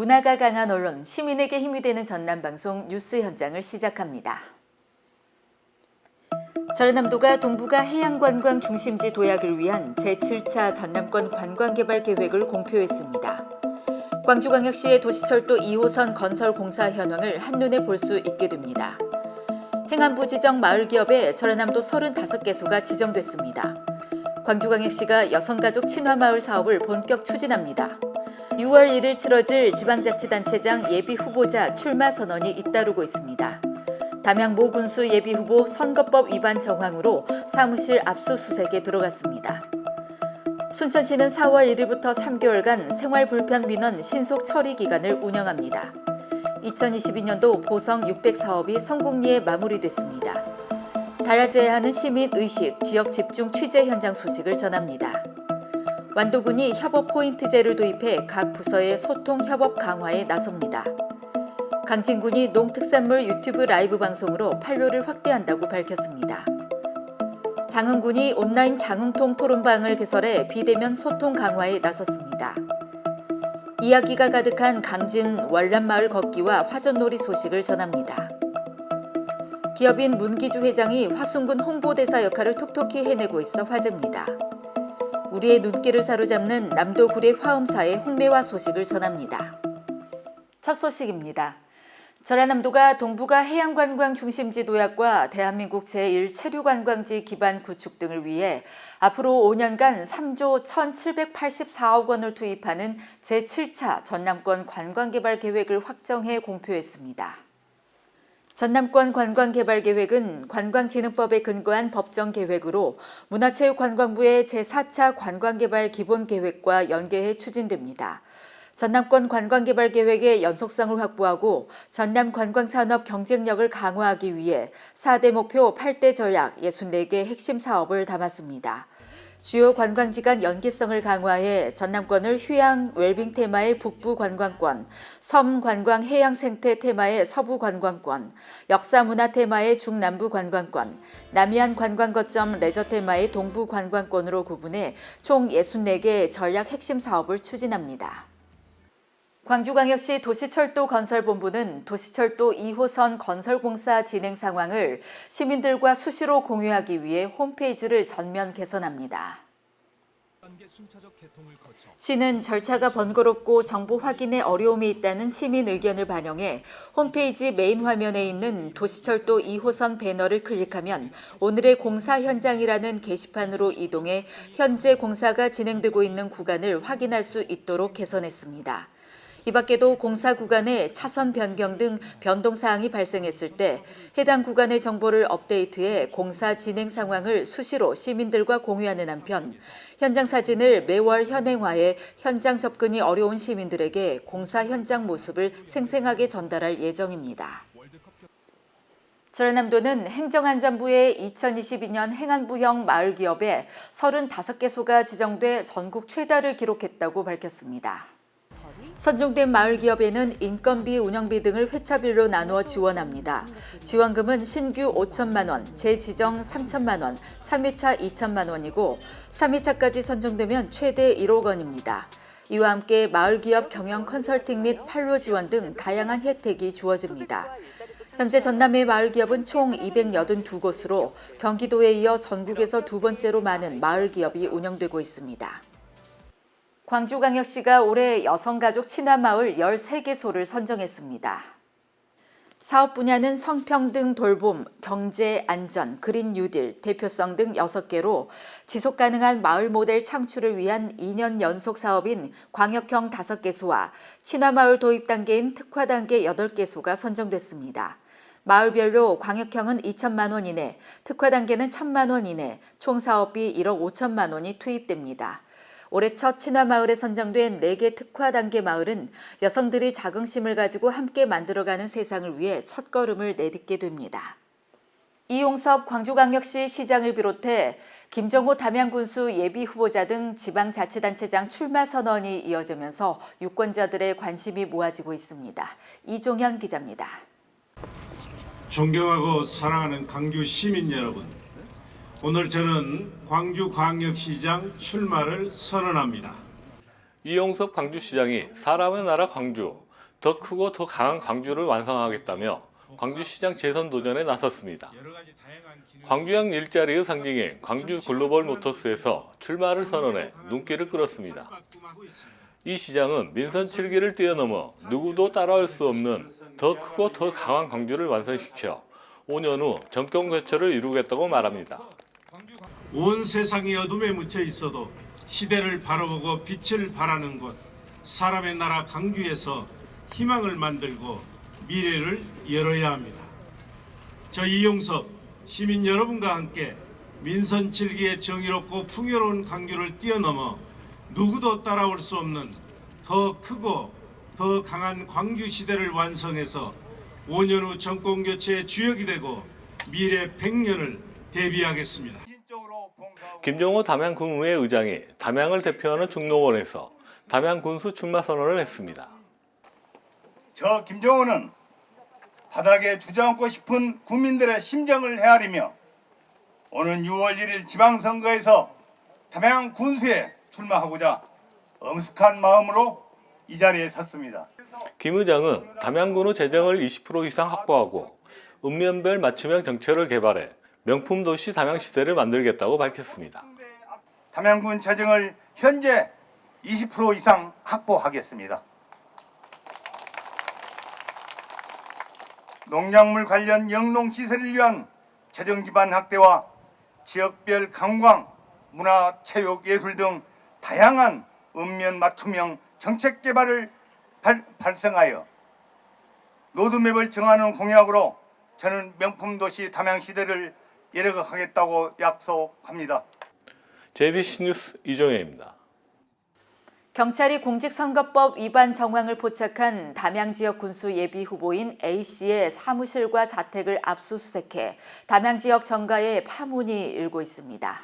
문화가 강한 언론, 시민에게 힘이 되는 전남 방송 뉴스 현장을 시작합니다. 전라남도가 동북아 해양관광 중심지 도약을 위한 제7차 전남권 관광개발 계획을 공표했습니다. 광주광역시의 도시철도 2호선 건설 공사 현황을 한눈에 볼 수 있게 됩니다. 행안부 지정 마을기업에 전라남도 35개소가 지정됐습니다. 광주광역시가 여성가족 친화마을 사업을 본격 추진합니다. 6월 1일 치러질 지방자치단체장 예비 후보자 출마 선언이 잇따르고 있습니다. 담양 모 군수 예비 후보 선거법 위반 정황으로 사무실 압수수색에 들어갔습니다. 순천시는 4월 1일부터 3개월간 생활 불편 민원 신속 처리 기간을 운영합니다. 2022년도 보성 600 사업이 성공리에 마무리됐습니다. 달라져야 하는 시민 의식, 지역 집중 취재 현장 소식을 전합니다. 완도군이 협업 포인트제를 도입해 각 부서의 소통 협업 강화에 나섭니다. 강진군이 농특산물 유튜브 라이브 방송으로 판로를 확대한다고 밝혔습니다. 장흥군이 온라인 장흥통 토론방을 개설해 비대면 소통 강화에 나섰습니다. 이야기가 가득한 강진 월남마을 걷기와 화전놀이 소식을 전합니다. 기업인 문기주 회장이 화순군 홍보대사 역할을 톡톡히 해내고 있어 화제입니다. 우리의 눈길을 사로잡는 남도 구례 화엄사의 홍매화 소식을 전합니다. 첫 소식입니다. 전라남도가 동북아 해양관광 중심지 도약과 대한민국 제1체류관광지 기반 구축 등을 위해 앞으로 5년간 3조 1,784억 원을 투입하는 제7차 전남권 관광개발 계획을 확정해 공표했습니다. 전남권 관광개발계획은 관광진흥법에 근거한 법정 계획으로 문화체육관광부의 제4차 관광개발 기본계획과 연계해 추진됩니다. 전남권 관광개발계획의 연속성을 확보하고 전남 관광산업 경쟁력을 강화하기 위해 4대 목표 8대 전략 64개 핵심 사업을 담았습니다. 주요 관광지 간 연계성을 강화해 전남권을 휴양 웰빙 테마의 북부 관광권, 섬 관광 해양 생태 테마의 서부 관광권, 역사 문화 테마의 중남부 관광권, 남해안 관광 거점 레저 테마의 동부 관광권으로 구분해 총 64개 전략 핵심 사업을 추진합니다. 광주광역시 도시철도 건설본부는 도시철도 2호선 건설공사 진행 상황을 시민들과 수시로 공유하기 위해 홈페이지를 전면 개선합니다. 시는 절차가 번거롭고 정보 확인에 어려움이 있다는 시민 의견을 반영해 홈페이지 메인 화면에 있는 도시철도 2호선 배너를 클릭하면 오늘의 공사 현장이라는 게시판으로 이동해 현재 공사가 진행되고 있는 구간을 확인할 수 있도록 개선했습니다. 이 밖에도 공사 구간에 차선 변경 등 변동 사항이 발생했을 때 해당 구간의 정보를 업데이트해 공사 진행 상황을 수시로 시민들과 공유하는 한편 현장 사진을 매월 현행화해 현장 접근이 어려운 시민들에게 공사 현장 모습을 생생하게 전달할 예정입니다. 전라남도는 행정안전부의 2022년 행안부형 마을기업에 35개소가 지정돼 전국 최다를 기록했다고 밝혔습니다. 선정된 마을 기업에는 인건비, 운영비 등을 회차별로 나누어 지원합니다. 지원금은 신규 5천만 원, 재지정 3천만 원, 3회차 2천만 원이고 3회차까지 선정되면 최대 1억 원입니다. 이와 함께 마을 기업 경영 컨설팅 및 판로 지원 등 다양한 혜택이 주어집니다. 현재 전남의 마을 기업은 총 282곳으로 경기도에 이어 전국에서 두 번째로 많은 마을 기업이 운영되고 있습니다. 광주광역시가 올해 여성가족 친화마을 13개소를 선정했습니다. 사업 분야는 성평등 돌봄, 경제 안전, 그린 뉴딜, 대표성 등 6개로 지속 가능한 마을 모델 창출을 위한 2년 연속 사업인 광역형 5개소와 친화마을 도입 단계인 특화 단계 8개소가 선정됐습니다. 마을별로 광역형은 2천만 원 이내, 특화 단계는 1천만 원 이내, 총 사업비 1억 5천만 원이 투입됩니다. 올해 첫 친화마을에 선정된 4개 특화 단계 마을은 여성들이 자긍심을 가지고 함께 만들어가는 세상을 위해 첫걸음을 내딛게 됩니다. 이용섭 광주광역시 시장을 비롯해 김정호 담양군수 예비 후보자 등 지방자치단체장 출마 선언이 이어지면서 유권자들의 관심이 모아지고 있습니다. 이종현 기자입니다. 존경하고 사랑하는 광주 시민 여러분, 오늘 저는 광주광역시장 출마를 선언합니다. 이용섭 광주시장이 사람의 나라 광주, 더 크고 더 강한 광주를 완성하겠다며 광주시장 재선 도전에 나섰습니다. 광주형 일자리의 상징인 광주 글로벌 모터스에서 출마를 선언해 눈길을 끌었습니다. 이 시장은 민선 7기를 뛰어넘어 누구도 따라올 수 없는 더 크고 더 강한 광주를 완성시켜 5년 후 정권 교체를 이루겠다고 말합니다. 온 세상이 어둠에 묻혀 있어도 시대를 바라보고 빛을 발하는 곳 사람의 나라 강주에서 희망을 만들고 미래를 열어야 합니다. 저 이용섭 시민 여러분과 함께 민선 7기의 정의롭고 풍요로운 강주를 뛰어넘어 누구도 따라올 수 없는 더 크고 더 강한 광주 시대를 완성해서 5년 후 정권 교체의 주역이 되고 미래 100년을 대비하겠습니다. 김종호 담양군의회 의장이 담양을 대표하는 중로원에서 담양 군수 출마 선언을 했습니다. 저 김정은은 바닥에 주저앉고 싶은 국민들의 심정을 헤아리며 오는 6월 1일 지방선거에서 담양 군수에 출마하고자 엄숙한 마음으로 이 자리에 섰습니다. 김 의장은 담양군의 재정을 20% 이상 확보하고 읍면별 맞춤형 정책을 개발해 명품 도시 담양시대를 만들겠다고 밝혔습니다. 담양군 재정을 현재 20% 이상 확보하겠습니다. 농작물 관련 영농 시설을 위한 재정 기반 확대와 지역별 관광, 문화, 체육, 예술 등 다양한 읍면 맞춤형 정책 개발을 발, 발생하여 로드맵을 정하는 공약으로 저는 명품 도시 담양 시대를 열어가겠다고 약속합니다. JBC 뉴스 이종혜입니다. 경찰이 공직선거법 위반 정황을 포착한 담양 지역 군수 예비 후보인 A씨의 사무실과 자택을 압수수색해 담양 지역 정가에 파문이 일고 있습니다.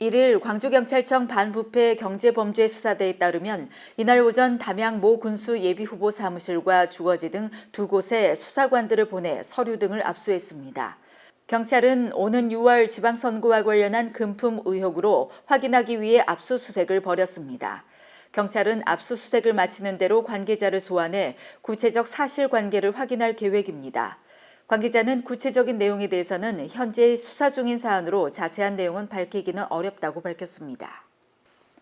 1일 광주경찰청 반부패 경제범죄수사대에 따르면 이날 오전 담양 모 군수 예비 후보 사무실과 주거지 등 두 곳에 수사관들을 보내 서류 등을 압수했습니다. 경찰은 오는 6월 지방선거와 관련한 금품 의혹으로 확인하기 위해 압수수색을 벌였습니다. 경찰은 압수수색을 마치는 대로 관계자를 소환해 구체적 사실관계를 확인할 계획입니다. 관계자는 구체적인 내용에 대해서는 현재 수사 중인 사안으로 자세한 내용은 밝히기는 어렵다고 밝혔습니다.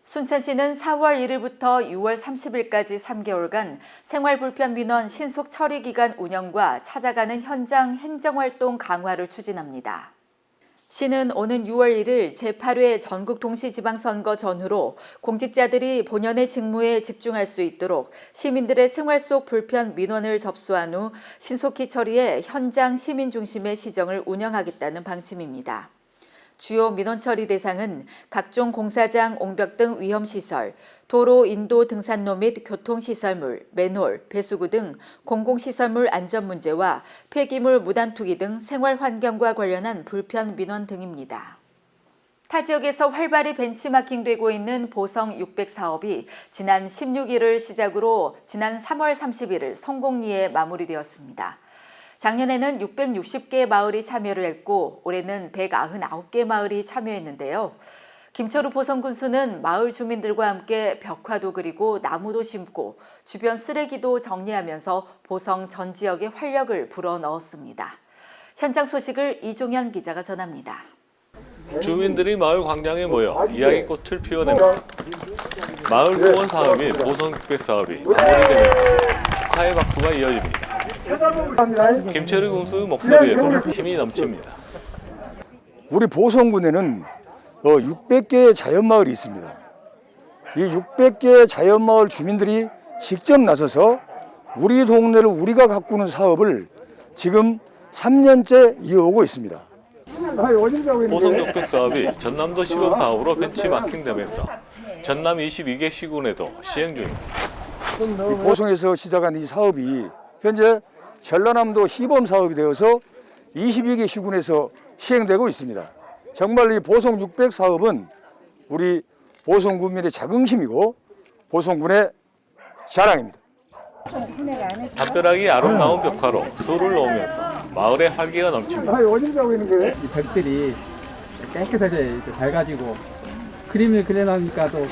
순천시는 4월 1일부터 6월 30일까지 3개월간 생활불편 민원 신속 처리 기간 운영과 찾아가는 현장 행정활동 강화를 추진합니다. 시는 오는 6월 1일 제8회 전국 동시지방선거 전후로 공직자들이 본연의 직무에 집중할 수 있도록 시민들의 생활 속 불편 민원을 접수한 후 신속히 처리해 현장 시민 중심의 시정을 운영하겠다는 방침입니다. 주요 민원 처리 대상은 각종 공사장, 옹벽 등 위험 시설, 도로, 인도, 등산로 및 교통시설물, 맨홀, 배수구 등 공공시설물 안전 문제와 폐기물 무단 투기 등 생활 환경과 관련한 불편 민원 등입니다. 타 지역에서 활발히 벤치마킹되고 있는 보성 600 사업이 지난 16일을 시작으로 지난 3월 31일 성공리에 마무리되었습니다. 작년에는 660개 마을이 참여를 했고 올해는 199개 마을이 참여했는데요. 김철우 보성군수는 마을 주민들과 함께 벽화도 그리고 나무도 심고 주변 쓰레기도 정리하면서 보성 전 지역에 활력을 불어넣었습니다. 현장 소식을 이종현 기자가 전합니다. 주민들이 마을 광장에 모여 이야기꽃을 피워냅니다. 마을 소원 사업인 보성 600 사업이 마무리되면서 축하의 박수가 이어집니다. 김철우 군수 목소리에도 힘이 넘칩니다. 우리 보성군에는 600개의 자연마을이 있습니다. 이 600개의 자연마을 주민들이 직접 나서서 우리 동네를 우리가 가꾸는 사업을 지금 3년째 이어오고 있습니다. 보성 600 사업이 전남도 시범 사업으로 벤치마킹되면서 전남 22개 시군에도 시행 중입니다. 이 보성에서 시작한 이 사업이 현재 전라남도 시범 사업이 되어서 22개 시군에서 시행되고 있습니다. 정말 이 보성 600 사업은 우리 보성 군민의 자긍심이고 보성군의 자랑입니다. 담벼락이 아름다운 벽화로 술을 놓으면서 마을의 활기가 넘칩니다. 이 벽들이 깨끗하게 이렇게 밝아지고 그림을 그려놓으니까 또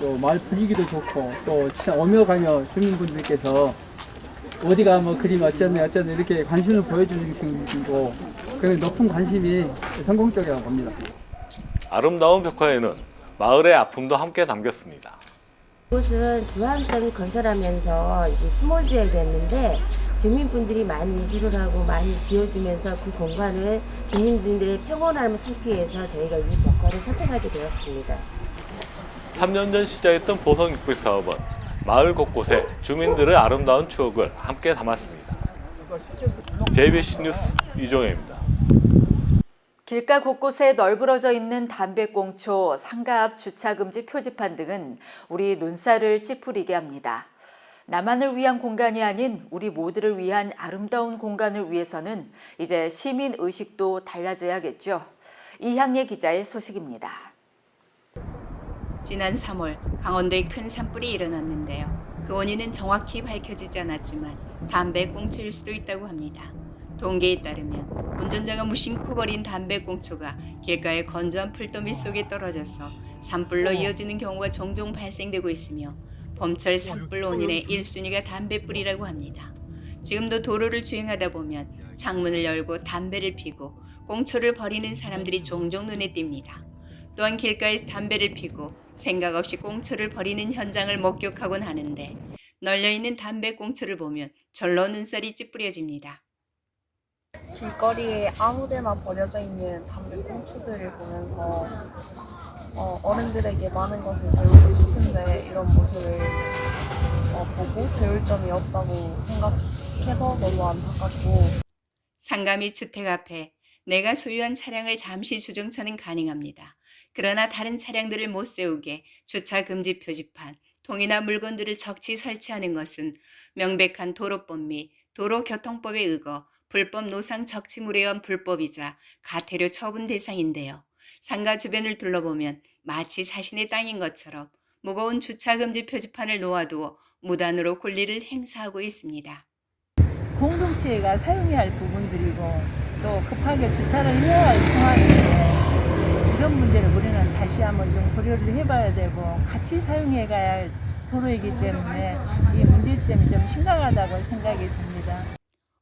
또 마을 분위기도 좋고 또 오며 가며 주민분들께서 어디가 뭐 그림 어쩌네 어쩌네 이렇게 관심을 보여주시고 그런 높은 관심이 성공적이라고 봅니다. 아름다운 벽화에는 마을의 아픔도 함께 담겼습니다. 이곳은 주황댐 건설하면서 이제 스몰 지역이었는데 주민분들이 많이 이주를 하고 많이 비워주면서 그 공간을 주민들의 평온함을 찾기 위해서 저희가 이 벽화를 선택하게 되었습니다. 3년 전 시작했던 보성 600 사업은 마을 곳곳에 주민들의 아름다운 추억을 함께 담았습니다. JBC 뉴스 이종혜입니다. 길가 곳곳에 널브러져 있는 담배꽁초, 상가 앞 주차금지 표지판 등은 우리 눈살을 찌푸리게 합니다. 나만을 위한 공간이 아닌 우리 모두를 위한 아름다운 공간을 위해서는 이제 시민 의식도 달라져야겠죠. 이향예 기자의 소식입니다. 지난 3월 강원도에 큰 산불이 일어났는데요. 그 원인은 정확히 밝혀지지 않았지만 담배 꽁초일 수도 있다고 합니다. 동계에 따르면 운전자가 무심코 버린 담배 꽁초가 길가의 건조한 풀더미 속에 떨어져서 산불로 이어지는 경우가 종종 발생되고 있으며 봄철 산불 원인의 1순위가 담배불이라고 합니다. 지금도 도로를 주행하다 보면 창문을 열고 담배를 피고 꽁초를 버리는 사람들이 종종 눈에 띕니다. 또한 길가에서 담배를 피고 생각 없이 꽁초를 버리는 현장을 목격하곤 하는데 널려있는 담배 꽁초를 보면 절로 눈살이 찌푸려집니다. 길거리에 아무데나 버려져 있는 담배 꽁초들을 보면서 어, 어른들에게 많은 것을 배우고 싶은데 이런 모습을 어, 보고 배울 점이 없다고 생각해서 너무 안타깝고 상가미 주택 앞에 내가 소유한 차량을 잠시 주정차는 가능합니다. 그러나 다른 차량들을 못 세우게 주차 금지 표지판, 통이나 물건들을 적지 설치하는 것은 명백한 도로법 및 도로교통법에 의거 불법 노상 적치물에 의한 불법이자 가태료 처분 대상인데요. 상가 주변을 둘러보면 마치 자신의 땅인 것처럼 무거운 주차 금지 표지판을 놓아두어 무단으로 권리를 행사하고 있습니다. 공동체가 사용해야 할 부분들이고 또 급하게 주차를 해야 할 상황인데 이런 문제를 우리는 다시 한번 좀 고려를 해봐야 되고 같이 사용해 가야 할 도로이기 때문에 이 문제점이 좀 심각하다고 생각이 듭니다.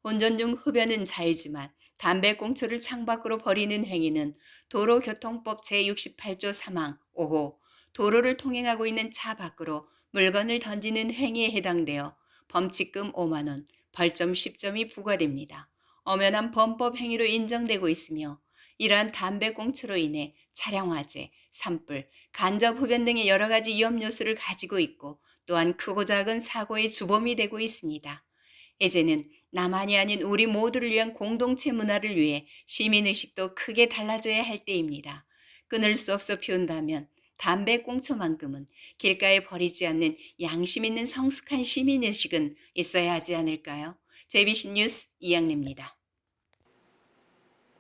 운전 중 흡연은 자유지만 담배 꽁초를 창밖으로 버리는 행위는 도로교통법 제68조 3항 5호 도로를 통행하고 있는 차 밖으로 물건을 던지는 행위에 해당되어 범칙금 5만 원, 벌점 10점이 부과됩니다. 엄연한 범법 행위로 인정되고 있으며 이러한 담배 꽁초로 인해 차량 화재, 산불, 간접 흡연 등의 여러 가지 위험 요소를 가지고 있고 또한 크고 작은 사고의 주범이 되고 있습니다. 이제는 나만이 아닌 우리 모두를 위한 공동체 문화를 위해 시민의식도 크게 달라져야 할 때입니다. 끊을 수 없어 피운다면 담배 꽁초만큼은 길가에 버리지 않는 양심 있는 성숙한 시민의식은 있어야 하지 않을까요? JBC 뉴스 이양래입니다.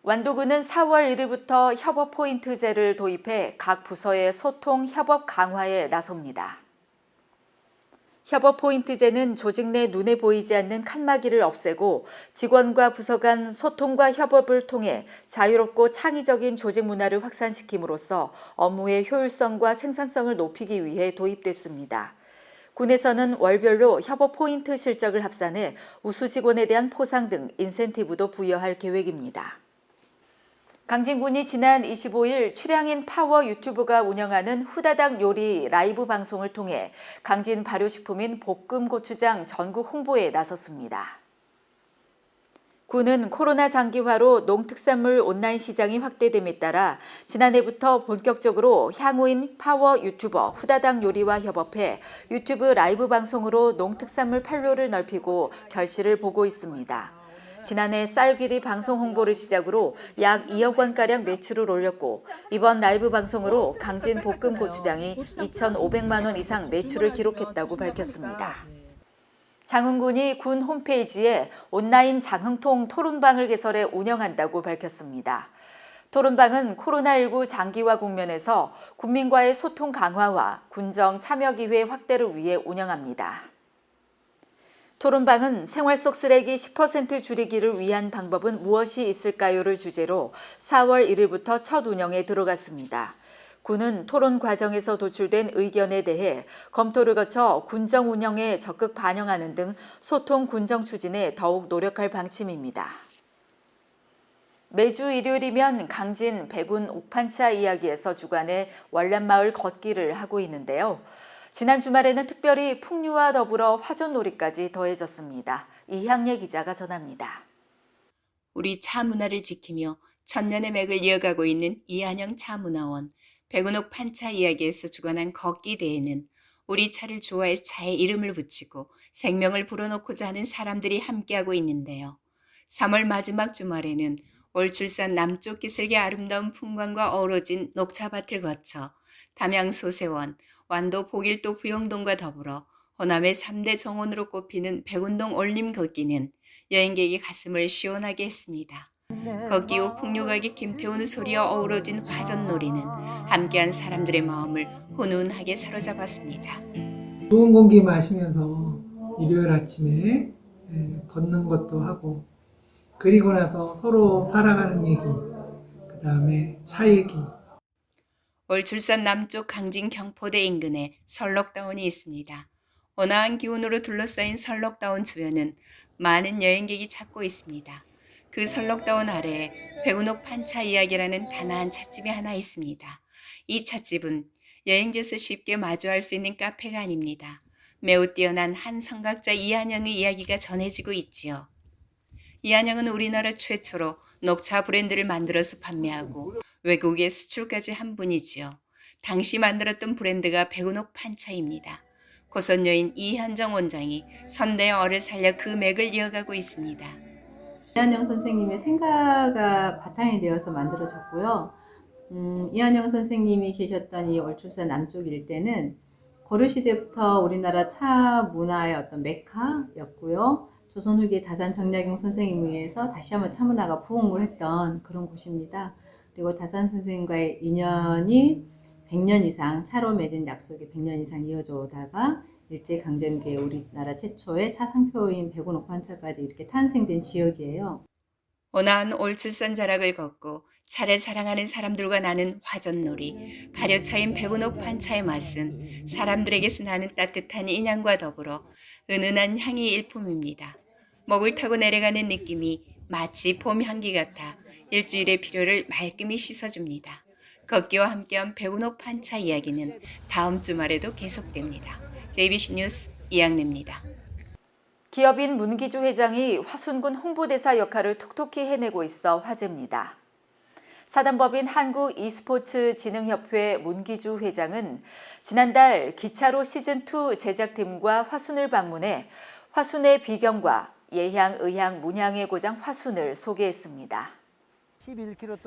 완도구는 4월 1일부터 협업 포인트제를 도입해 각 부서의 소통 협업 강화에 나섭니다. 협업 포인트제는 조직 내 눈에 보이지 않는 칸막이를 없애고 직원과 부서 간 소통과 협업을 통해 자유롭고 창의적인 조직 문화를 확산시킴으로써 업무의 효율성과 생산성을 높이기 위해 도입됐습니다. 군에서는 월별로 협업 포인트 실적을 합산해 우수 직원에 대한 포상 등 인센티브도 부여할 계획입니다. 강진군이 지난 25일 출향인 파워 유튜브가 운영하는 후다닥 요리 라이브 방송을 통해 강진 발효식품인 볶음 고추장 전국 홍보에 나섰습니다. 군은 코로나 장기화로 농특산물 온라인 시장이 확대됨에 따라 지난해부터 본격적으로 향후인 파워 유튜버 후다닥 요리와 협업해 유튜브 라이브 방송으로 농특산물 판로를 넓히고 결실을 보고 있습니다. 지난해 쌀귀리 방송 홍보를 시작으로 약 2억 원가량 매출을 올렸고 이번 라이브 방송으로 강진 볶음 고추장이 2,500만 원 이상 매출을 기록했다고 밝혔습니다. 장흥군이 군 홈페이지에 온라인 장흥통 토론방을 개설해 운영한다고 밝혔습니다. 토론방은 코로나19 장기화 국면에서 국민과의 소통 강화와 군정 참여 기회 확대를 위해 운영합니다. 토론방은 생활 속 쓰레기 10% 줄이기를 위한 방법은 무엇이 있을까요를 주제로 4월 1일부터 첫 운영에 들어갔습니다. 군은 토론 과정에서 도출된 의견에 대해 검토를 거쳐 군정 운영에 적극 반영하는 등 소통 군정 추진에 더욱 노력할 방침입니다. 매주 일요일이면 강진 백운 옥판차 이야기에서 주관해 월남마을 걷기를 하고 있는데요. 지난 주말에는 특별히 풍류와 더불어 화전놀이까지 더해졌습니다. 이향예 기자가 전합니다. 우리 차 문화를 지키며 천년의 맥을 이어가고 있는 이한영 차문화원 백운옥 판차 이야기에서 주관한 걷기 대회는 우리 차를 좋아해 차에 이름을 붙이고 생명을 불어넣고자 하는 사람들이 함께하고 있는데요. 3월 마지막 주말에는 월출산 남쪽 기슭의 아름다운 풍광과 어우러진 녹차밭을 거쳐 담양 소세원, 완도 보길도 부영동과 더불어 호남의 3대 정원으로 꼽히는 백운동 올림 걷기는 여행객의 가슴을 시원하게 했습니다. 걷기 후 풍류가기 김태우는 소리와 어우러진 화전놀이는 함께한 사람들의 마음을 훈훈하게 사로잡았습니다. 좋은 공기 마시면서 일요일 아침에 예, 걷는 것도 하고 그리고 나서 서로 살아가는 얘기 그 다음에 차 얘기 월출산 남쪽 강진 경포대 인근에 설록다운이 있습니다. 온화한 기운으로 둘러싸인 설록다운 주변은 많은 여행객이 찾고 있습니다. 그 설록다운 아래에 백운옥 판차 이야기라는 단아한 찻집이 하나 있습니다. 이 찻집은 여행지에서 쉽게 마주할 수 있는 카페가 아닙니다. 매우 뛰어난 한 성각자 이한영의 이야기가 전해지고 있지요. 이한영은 우리나라 최초로 녹차 브랜드를 만들어서 판매하고 외국에 수출까지 한 분이지요. 당시 만들었던 브랜드가 백운옥 판차입니다. 고선 여인 이현정 원장이 선대의 얼을 살려 그 맥을 이어가고 있습니다. 이한영 선생님의 생가가 바탕이 되어서 만들어졌고요. 음, 이한영 선생님이 계셨던 이 월출산 남쪽 일대는 고려 시대부터 우리나라 차 문화의 어떤 메카였고요. 조선 후기에 다산 정약용 선생님에 의해서 다시 한번 차 문화가 부흥을 했던 그런 곳입니다. 그리고 다산 선생님과의 인연이 100년 이상 차로 맺은 약속이 100년 이상 이어져 오다가 일제강점기에 우리나라 최초의 차 상표인 백운옥 판차까지 이렇게 탄생된 지역이에요. 온화한 올출산 자락을 걷고 차를 사랑하는 사람들과 나는 화전놀이, 발효차인 백운옥 판차의 맛은 사람들에게서 나는 따뜻한 인향과 더불어 은은한 향이 일품입니다. 목을 타고 내려가는 느낌이 마치 봄 향기 같아 일주일의 피로를 말끔히 씻어줍니다. 걷기와 함께한 백운옥 판차 이야기는 다음 주말에도 계속됩니다. JBC 뉴스 이양래입니다. 기업인 문기주 회장이 화순군 홍보대사 역할을 톡톡히 해내고 있어 화제입니다. 사단법인 한국 e스포츠 진흥협회 문기주 회장은 지난달 기차로 시즌2 제작팀과 화순을 방문해 화순의 비경과 예향, 의향, 문향의 고장 화순을 소개했습니다.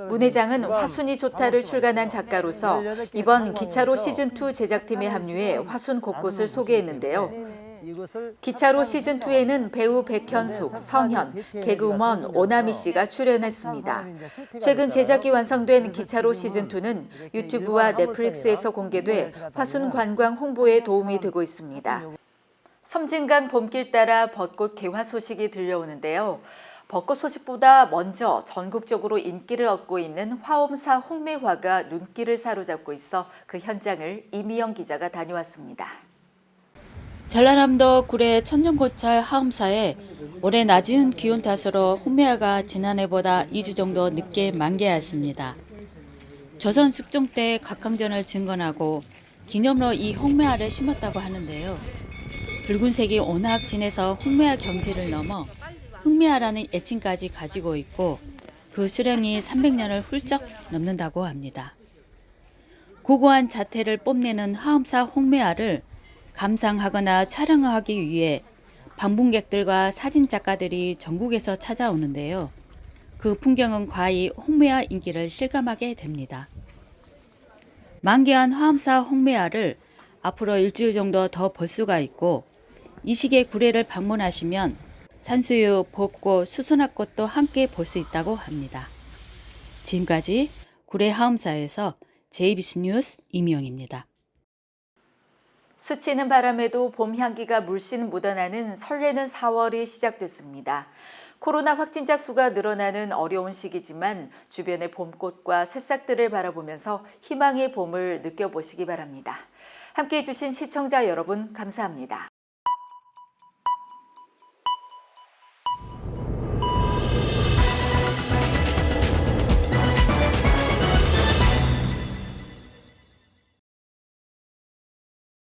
문 회장은 화순이 좋다를 출간한 작가로서 이번 기차로 시즌2 제작팀에 합류해 화순 곳곳을 소개했는데요. 기차로 시즌2에는 배우 백현숙, 성현, 개그우먼 오나미 씨가 출연했습니다. 최근 제작이 완성된 기차로 시즌2는 유튜브와 넷플릭스에서 공개돼 화순 관광 홍보에 도움이 되고 있습니다. 섬진강 봄길 따라 벚꽃 개화 소식이 들려오는데요. 벚꽃 소식보다 먼저 전국적으로 인기를 얻고 있는 화엄사 홍매화가 눈길을 사로잡고 있어 그 현장을 이미영 기자가 다녀왔습니다. 전라남도 구례 천정고찰 하엄사에 올해 낮은 기온 탓으로 홍매화가 지난해보다 2주 정도 늦게 만개했습니다. 조선 숙종 때 각항전을 증건하고 기념으로 이 홍매화를 심었다고 하는데요. 붉은색이 워낙 진해서 홍매화 경지를 넘어 흑매화라는 애칭까지 가지고 있고 그 수령이 300년을 훌쩍 넘는다고 합니다. 고고한 자태를 뽐내는 하엄사 홍매화를 감상하거나 촬영하기 위해 방문객들과 사진작가들이 전국에서 찾아오는데요. 그 풍경은 과히 홍매화 인기를 실감하게 됩니다. 만개한 화엄사 홍매화를 앞으로 일주일 정도 더 볼 수가 있고 이 시기에 구례를 방문하시면 산수유, 벚꽃, 수선화꽃도 함께 볼 수 있다고 합니다. 지금까지 구례 하엄사에서 JBC 뉴스 이미영입니다. 스치는 바람에도 봄 향기가 물씬 묻어나는 설레는 4월이 시작됐습니다. 코로나 확진자 수가 늘어나는 어려운 시기지만 주변의 봄꽃과 새싹들을 바라보면서 희망의 봄을 느껴보시기 바랍니다. 함께 해주신 시청자 여러분 감사합니다.